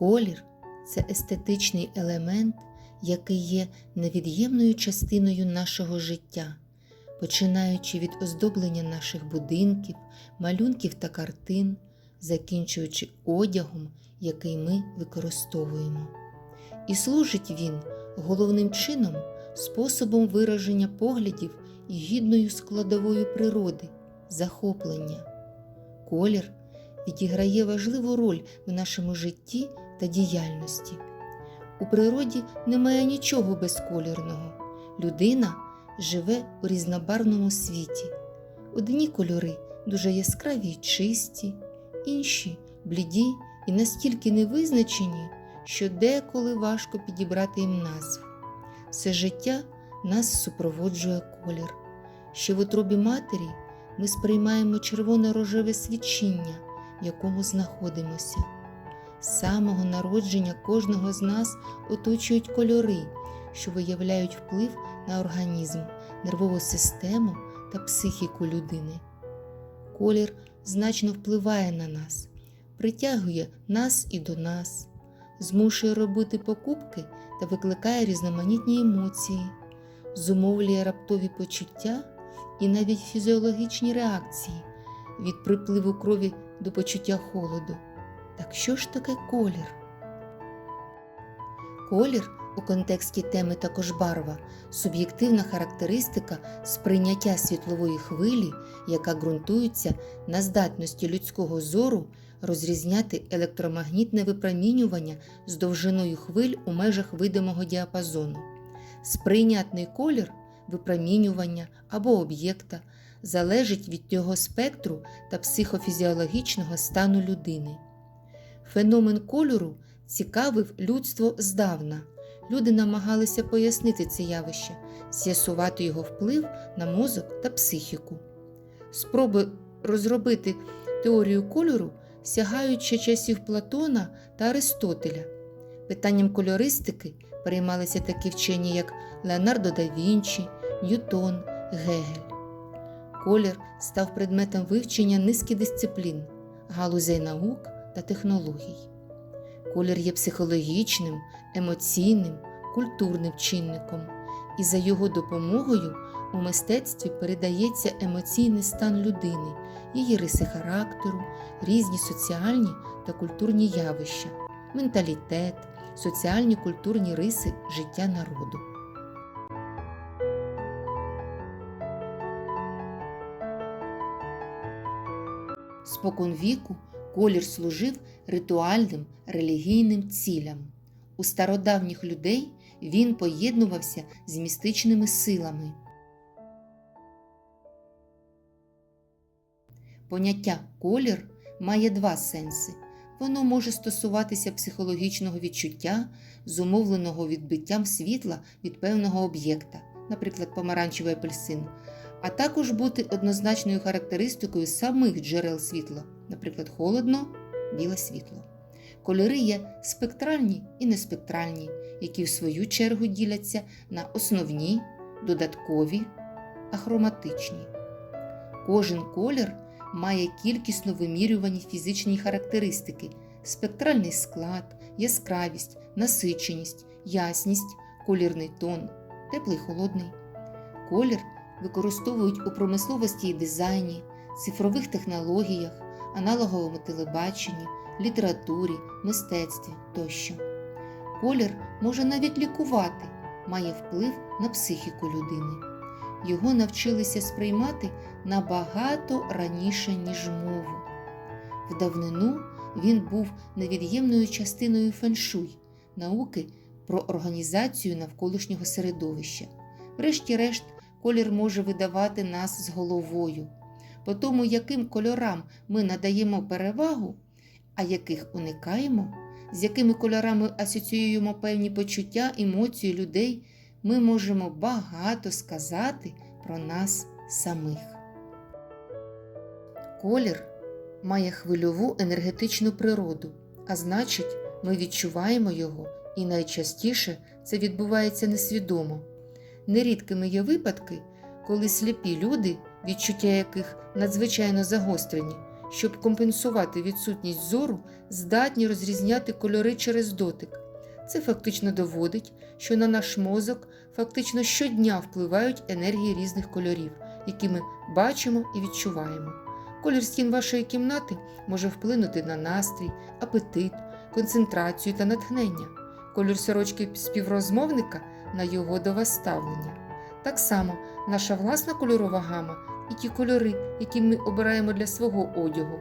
Колір це естетичний елемент, який є невід'ємною частиною нашого життя, починаючи від оздоблення наших будинків, малюнків та картин, закінчуючи одягом, який ми використовуємо. І служить він головним чином способом вираження поглядів і гідною складовою природи, захоплення. Колір відіграє важливу роль в нашому житті та діяльності. У природі немає нічого безколірного. Людина живе у різнобарвному світі. Одні кольори дуже яскраві й чисті, інші бліді і настільки невизначені, що деколи важко підібрати їм назв. Все життя нас супроводжує колір. Ще в утробі матері ми сприймаємо червоно-рожеве свічіння, в якому знаходимося. З самого народження кожного з нас оточують кольори, що виявляють вплив на організм, нервову систему та психіку людини. Колір значно впливає на нас, притягує нас і до нас, змушує робити покупки та викликає різноманітні емоції, зумовлює раптові почуття і навіть фізіологічні реакції від припливу крові до почуття холоду. Так що ж таке колір? Колір у контексті теми також барва суб'єктивна характеристика сприйняття світлової хвилі, яка ґрунтується на здатності людського зору розрізняти електромагнітне випромінювання з довжиною хвиль у межах видимого діапазону. Сприйнятний колір випромінювання або об'єкта залежить від його спектру та психофізіологічного стану людини. Феномен кольору цікавив людство здавна. Люди намагалися пояснити це явище, з'ясувати його вплив на мозок та психіку. Спроби розробити теорію кольору сягають ще часів Платона та Аристотеля. Питанням кольористики переймалися такі вчені, як Леонардо да Вінчі, Ньютон, Гегель. Колір став предметом вивчення низки дисциплін, галузей наук та технологій. Колір є психологічним, емоційним, культурним чинником, і за його допомогою у мистецтві передається емоційний стан людини, її риси характеру, різні соціальні та культурні явища, менталітет, соціальні культурні риси життя народу. Спокон віку колір служив ритуальним релігійним цілям. У стародавніх людей він поєднувався з містичними силами. Поняття колір має два сенси. Воно може стосуватися психологічного відчуття, зумовленого відбиттям світла від певного об'єкта, наприклад, помаранчевий апельсин, а також бути однозначною характеристикою самих джерел світла, наприклад, холодно, біле світло. Кольори є спектральні і неспектральні, які в свою чергу діляться на основні, додаткові, ахроматичні. Кожен колір має кількісно вимірювані фізичні характеристики, спектральний склад, яскравість, насиченість, ясність, колірний тон, теплий холодний. Колір використовують у промисловості і дизайні, цифрових технологіях, аналоговому телебаченні, літературі, мистецтві тощо. Колір може навіть лікувати, має вплив на психіку людини. Його навчилися сприймати набагато раніше, ніж мову. В давнину він був невід'ємною частиною феншуй, науки про організацію навколишнього середовища. Врешті-решт, колір може видавати нас з головою. По тому, яким кольорам ми надаємо перевагу, а яких уникаємо, з якими кольорами асоціюємо певні почуття, емоції людей, ми можемо багато сказати про нас самих. Колір має хвильову енергетичну природу, а значить, ми відчуваємо його і найчастіше це відбувається несвідомо. Нерідкими є випадки, коли сліпі люди, відчуття яких надзвичайно загострені, щоб компенсувати відсутність зору, здатні розрізняти кольори через дотик. Це фактично доводить, що на наш мозок фактично щодня впливають енергії різних кольорів, які ми бачимо і відчуваємо. Колір стін вашої кімнати може вплинути на настрій, апетит, концентрацію та натхнення. Колір сорочки співрозмовника на його до вас ставлення. Так само наша власна кольорова гама і ті кольори, які ми обираємо для свого одягу,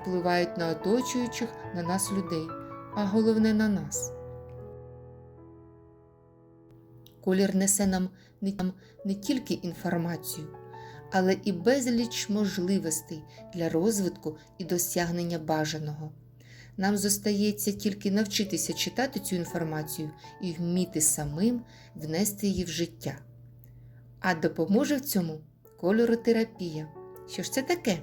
впливають на оточуючих на нас людей, а головне на нас. Колір несе нам не, не тільки інформацію, але і безліч можливостей для розвитку і досягнення бажаного. Нам зостається тільки навчитися читати цю інформацію і вміти самим внести її в життя. А допоможе в цьому кольоротерапія. Що ж це таке?